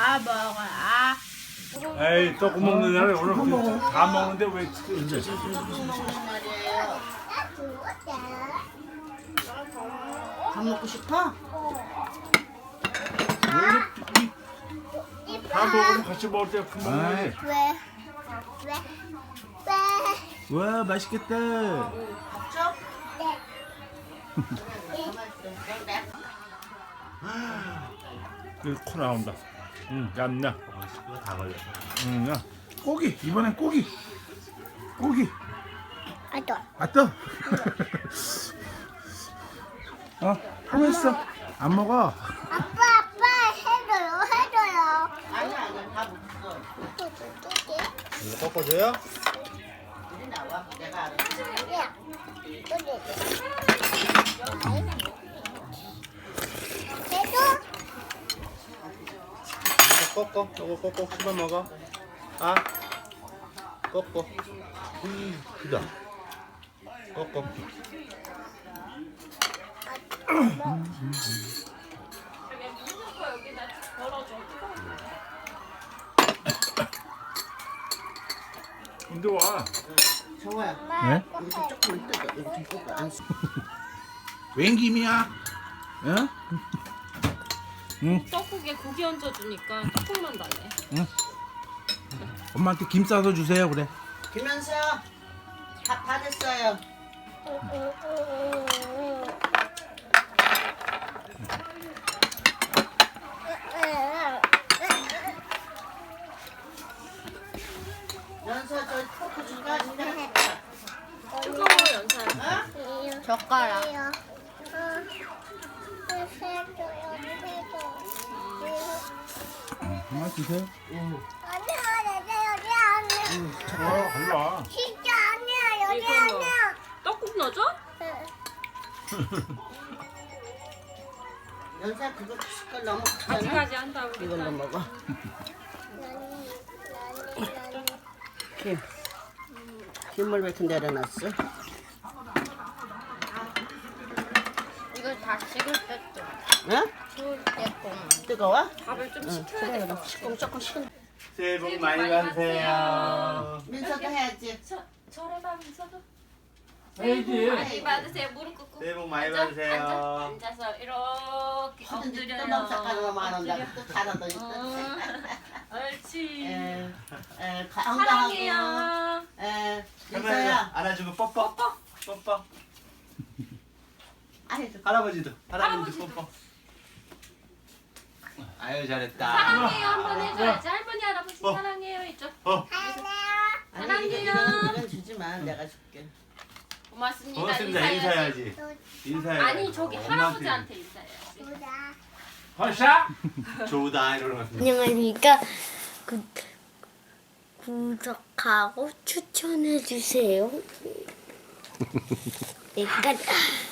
아 먹어. 아. 에이 떡국 먹는 날에 오늘 그다 먹는데 왜 이제 밥 먹고 싶어? 다 먹으면 같이 먹을 때 아이, 먹어야지. 왜? 왜? 왜? 와 맛있겠다. 밥줘? 이거 코 나온다. 응, 얌나. 다 걸려. 응, 야. 고기 이번엔 고기. 고기. 아, 또. 아 또. 어, 포했어. 안 먹어. 아빠, 아빠, 해줘요, 해줘요. 아니야 아니야 다 먹었어. 또, 또. 이거 꺾어줘요? 이리 나와. 내가 알아. 야, 또, 또, 또. 해줘? 이거 꺾어. 이거 꺾어. 씹어 먹어. 아. 꺾어. 음, 크다. 꺾어. 근데 와. 정호야. 네? 이거 좀 조금만 뜯어. 이거 좀. 안 써. 웬 김이야? 응? 응. 떡국에 고기 얹어주니까 조금만 나네. 엄마한테 김 싸서 주세요 그래. 김현수. 밥다 됐어요. 연수야 저 포크 줄까? 뜨거워 연사야. 어? 젓가락. 엄마 주세요. 아니야, 여기, 여기 아니야. 어, 일로 와. 진짜 아니야, 여기 이거 뭐. 아니야. 떡국 넣어줘? 연수야 그거 너무 크잖아. 아직까지 한다 우리. 이걸로 먹어. 김. 김을 왜 이렇게 내려놨어? 식을 때도 응? 추울 때고 뜨거워? 밥을 좀 응. 식혀야 돼. 조금 식은. 새해 복 많이 받으세요. 민서도 해야지. 저 저래봐 민서도. 해야지. 많이 받으세요 무릎 꿇고. 새해 복 많이 받으세요. 앉아, 앉아서 이렇게 엎드려요. 만. 원다. 또 잘하더니 또. 어. 옳지. 에, 에, 건강하고. 사랑해요. 에, 민서야. 안아주고 뽀뽀. 뽀뽀. 뽀뽀. 아, 해줘. 할아버지도. 할아버지도. 뽀뽀. 아유 잘했다. 사랑해요 한번 해줘야지 할머니 할아버지 어. 사랑해요 이쪽. 어. 아니, 사랑해요. 이건, 이건 주지 마. 내가 줄게. 고맙습니다. 고맙습니다. 인사해야지. 인사해야지. 인사해. 아니 저기 할아버지한테 인사해야지. 허샤? 좋다 같은데. 안녕하십니까 구, 구독하고 추천해 주세요. 여기까지